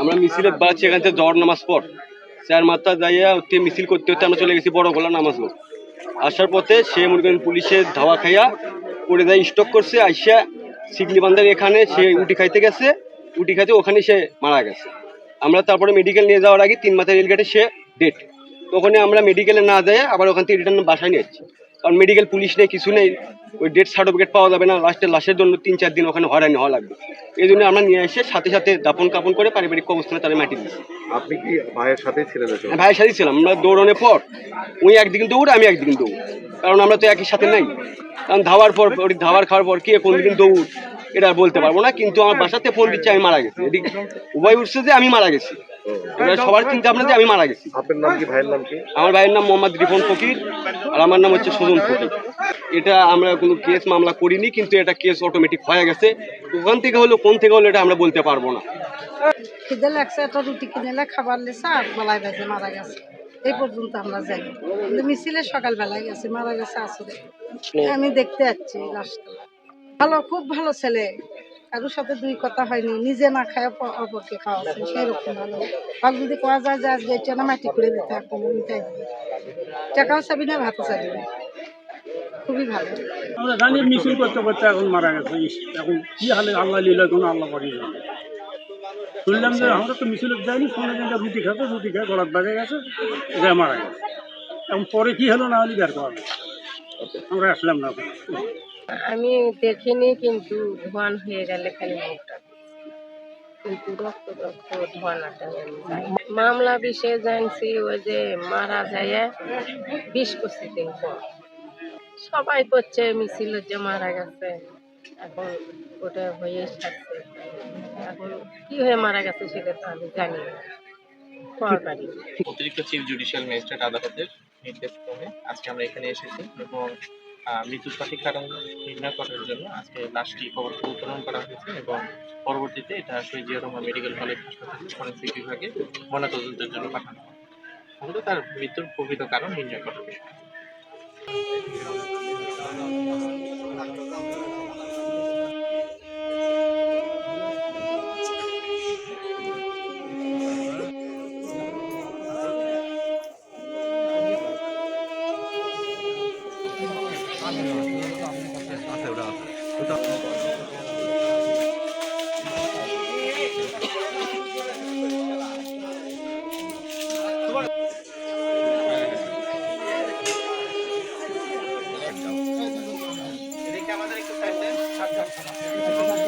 আমরা মিছিলে বাড়াচ্ছি এখান থেকে জ্বর নামাজ পর চার মাত্রা যাইয়া হচ্ছে মিছিল করতে হতে আমরা চলে গেছি, বড় গোলা নামাজ। আসার পথে সে মনে করেন পুলিশের ধাওয়া খাইয়া পড়ে দেয় স্টক করছে, আইসা সিগলি বান্ধার এখানে সে উটি খাইতে গেছে, উটি খাইতে ওখানে সে মারা গেছে। আমরা তারপরে মেডিকেল নিয়ে যাওয়ার আগে তিন মাথার রেলগেটে সে ডেট তখনই আমরা মেডিকেলে না যাই আবার ওখান থেকে রিটার্ন বাসায় নিয়ে যাচ্ছি। কারণ মেডিকেল পুলিশ নেই কিছু নেই ওই ডেথ সার্টিফিকেট পাওয়া যাবে না লাস্টে লাশের জন্য তিন চার দিন ওখানে হয়রানি হওয়া লাগবে। এই জন্য আমরা নিয়ে এসে সাথে সাথে দাপন কাপন করে পারিবারিক অবস্থানে তারা মাটি দিচ্ছি আপনি কি ভাইয়ের সাথেই ছিলেন হ্যাঁ, ভাইয়ের সাথে ছিলাম। আমরা দৌড়ানোর পর উনি একদিন দৌড় আমি একদিন দৌড়। কারণ আমরা তো একই সাথে নাই। কারণ ধাওয়ার পর ওই ধাওয়ার খাওয়ার পর কে কোন দিন দৌড় এটা আর বলতে পারব না কিন্তু আমার বাসাতে ফোন দিচ্ছে আমি মারা গেছি। এদিকে উভয় উঠছে যে আমি মারা গেছি। এবার সবার চিন্তা ভাবনা যে আমি মারা গেছি। আপনার নাম কি ভাইয়ের নাম কি? আমার ভাইয়ের নাম মোহাম্মদ রিপন ফকির আর আমার নাম হচ্ছে সুজন ফকির। এটা আমরা কোনো কেস মামলা করিনি কিন্তু এটা কেস অটোমেটিক হয়ে গেছে। ওখান থেকে হলো কোন থেকে হলো এটা আমরা বলতে পারব না। খিদে লাগছে একটা রুটি কিনেলে খাবার লেছে আর মালাই বেজে মারা গেছে। এই পর্যন্ত আমরা যাই। কিন্তু মিছিলে সকালবেলায় গেছে মারা গেছে আসলে আমি দেখতে যাচ্ছি লাস্টটা ভালো খুব ভালো ছেলে। কারোর সাথে দুই কথা হয়নি, নিজে না খায় অপ- অপরকে সেই রকম ভালো। যদি কোয়া যায় যে আজকে এটা না মাটি করে দিতে মিটাই টাকাও চাবি না, ভাতও চাবি না। খুবই আমরা জানি এখন মারা গেছে এখন কি তো মারা গেছে। এখন কি হলো না হলে আমরা আসলাম না। আমি দেখিনি কিন্তু ধোয়ান হয়ে গেলে খালি মুখটা কিন্তু রক্ত রক্ত জানি। মামলা বিষয়ে জানছি ওই যে মারা যায় বিশ পঁচিশ দিন সবাই করছে, মিছিল যে মারা গেছে। এখন ওটা হয়ে থাকছে। এখন কি হয়ে মারা গেছে সেটা তো আমি জানি না। অতিরিক্ত চিফ জুডিশিয়াল ম্যাজিস্ট্রেট আদালতের আজকে আমরা এখানে এসেছি এবং আহ, মৃত্যু সঠিক কারণ নির্ণয় করার জন্য আজকে লাশটি কবর উত্তোলন করা হয়েছে এবং পরবর্তীতে এটা শহীদ রহমান মেডিকেল কলেজ হাসপাতালে ফরেন্সিক বিভাগে ময়নাতদন্তের জন্য পাঠানো হয় তার মৃত্যুর প্রকৃত কারণ নির্ণয় করা বিষয়। よろしくお願いします。